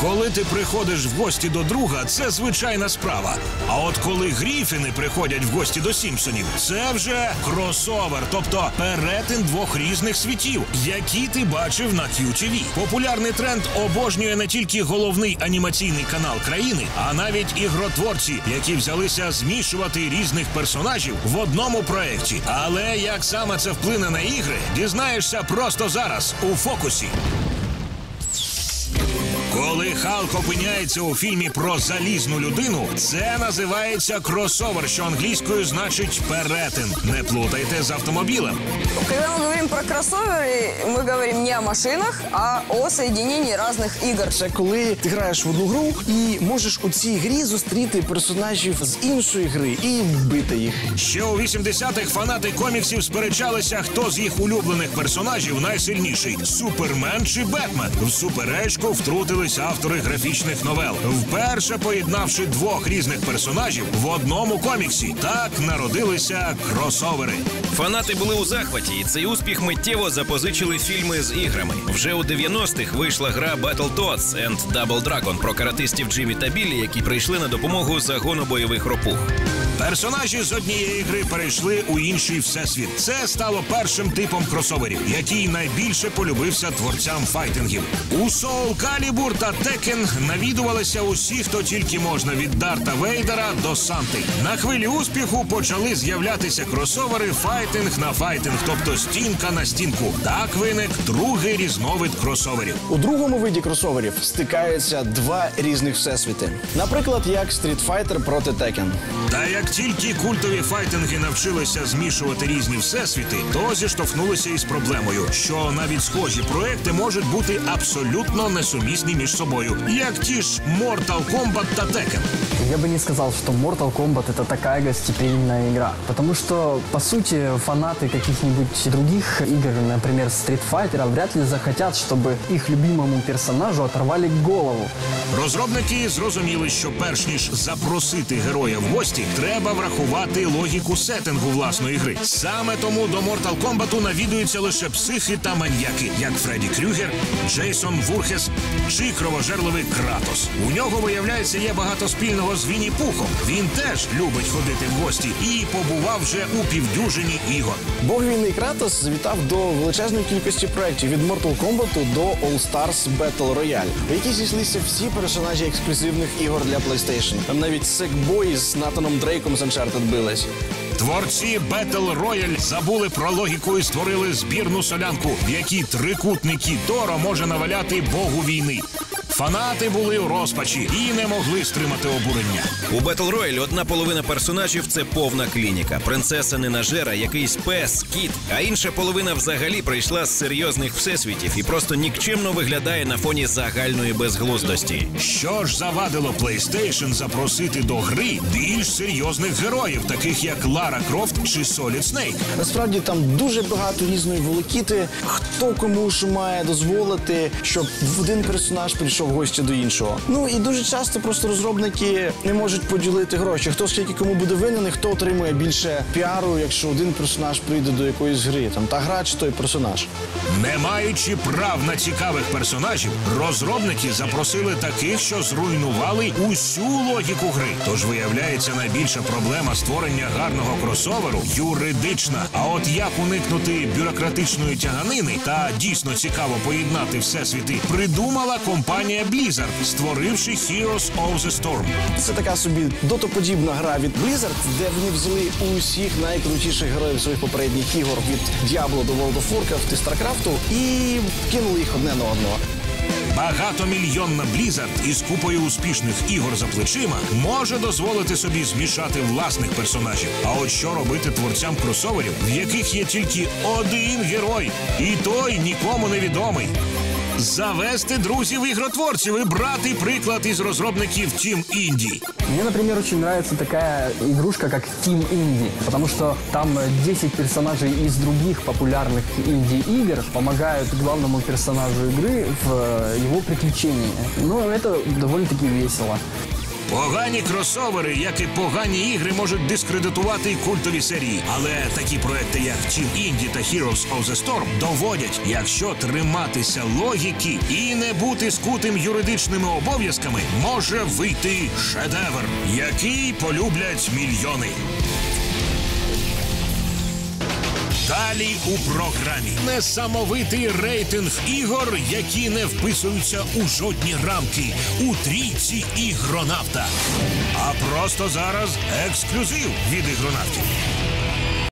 Коли ти приходиш в гості до друга, це звичайна справа. А от коли Гріфіни приходять в гості до Сімпсонів, це вже кросовер, тобто перетин двох різних світів, які ти бачив на QTV. Популярний тренд обожнює не тільки головний анімаційний канал країни, а навіть ігротворці, які взялися змішувати різних персонажів в одному проєкті. Але як саме це вплине на ігри, дізнаєшся просто зараз у фокусі. Коли Халк опиняється у фільмі про залізну людину, це називається кросовер, що англійською значить перетин. Не плутайте з автомобілем. Когда мы говорим про кроссоверы, мы говорим не о машинах, а о соединении разных игр. Це коли ти граєш в одну гру і можеш у цій грі зустріти персонажів з іншої гри і вбити їх. Ще у 80-х фанати коміксів сперечалися, хто з їх улюблених персонажів найсильніший Супермен чи Бетмен. В суперечку втрутились автори графічних новел, вперше поєднавши двох різних персонажів в одному коміксі. Так народилися кросовери. Фанати були у захваті, і цей успіх миттєво запозичили фільми з іграми. Вже у 90-х вийшла гра Battletoads and Double Dragon про каратистів Джиммі та Біллі, які прийшли на допомогу загону бойових ропух. Персонажі з однієї гри перейшли у інший всесвіт. Це стало першим типом кросоверів, який найбільше полюбився творцям файтингів. У Soul Calibur та Tekken навідувалися усі, хто тільки можна від Дарта Вейдера до Санти. На хвилі успіху почали з'являтися кросовери файтинг на файтинг, тобто стінка на стінку. Так виник другий різновид кросоверів. У другому виді кросоверів стикаються два різних всесвіти. Наприклад, як Street Fighter проти Tekken. Та як тільки культові файтинги навчилися змішувати різні всесвіти, то зіштовхнулися із проблемою, що навіть схожі проекти можуть бути абсолютно несумісні між собою, як ті ж Mortal Kombat та Tekken. Я бы не сказал, что Mortal Kombat это такая гостеприимная игра. Потому что, по сути, фанаты каких-нибудь других игр, например, Street Fighter, вряд ли захотят, чтобы их любимому персонажу оторвали голову. Розробники зрозуміли, що перш ніж запросити героя в гості, треба врахувати логіку сеттингу власної гри. Саме тому до Mortal Kombat навідуються лише психи та маньяки, як Фредді Крюгер, Джейсон Вурхес чи кровожерливий Кратос. У нього виявляється є багато спільного з Вінні Пухом. Він теж любить ходити в гості і побував вже у півдюжині ігор. Бог війни Кратос завітав до величезної кількості проєктів від Mortal Kombat до All Stars Battle Royale, у якій зійшлися всі персонажі ексклюзивних ігор для PlayStation. Там навіть Sackboy з Натаном Дрейком з Uncharted билась. Творці Battle Royale забули про логіку і створили збірну солянку, в якій трикутники дора може наваляти богу війни. Фанати були у розпачі і не могли стримати обурення. У Battle Royale одна половина персонажів це повна клініка. Принцеса ненажера, якийсь пес, кіт, а інша половина взагалі прийшла з серйозних всесвітів і просто нікчемно виглядає на фоні загальної безглуздості. Що ж завадило PlayStation запросити до гри більш серйозних героїв, таких як Лара Крофт чи Solid Snake? Насправді там дуже багато різної волокіти. Хто кому що має дозволити, щоб в один персонаж прийшов в гості до іншого. Ну і дуже часто просто розробники не можуть поділити гроші. Хто скільки кому буде винен, хто отримує більше піару, якщо один персонаж прийде до якоїсь гри. Там та гра чи той персонаж. Не маючи прав на цікавих персонажів, розробники запросили таких, що зруйнували усю логіку гри. Тож виявляється, найбільша проблема створення гарного кросоверу юридична. А от як уникнути бюрократичної тяганини та дійсно цікаво поєднати всесвіти, придумала компанія Blizzard, створивши Heroes of the Storm. Це така собі дотоподібна гра від Blizzard, де вони взяли усіх найкрутіших героїв своїх попередніх ігор від Diablo до World of Warcraft і StarCraft і кинули їх одне на одного. Багатомільйонна Blizzard із купою успішних ігор за плечима може дозволити собі змішати власних персонажів. А от що робити творцям кросоверів, в яких є тільки один герой, і той нікому не відомий Завести друзів ігротворців і брати приклад із розробників Team Indie. Мне, например, очень нравится такая игрушка, как Team Indie, потому что там э, 10 персонажей из других популярных инди-игр помогают главному персонажу игры в э, его приключении. Ну, это довольно-таки весело. Погані кросовери, як і погані ігри, можуть дискредитувати культові серії. Але такі проекти, як Team Indie та Heroes of the Storm, доводять, якщо триматися логіки і не бути скутим юридичними обов'язками, може вийти шедевр, який полюблять мільйони. Далі у програмі несамовитий рейтинг ігор, які не вписуються у жодні рамки у трійці ігронавта. А просто зараз ексклюзив від ігронавтів.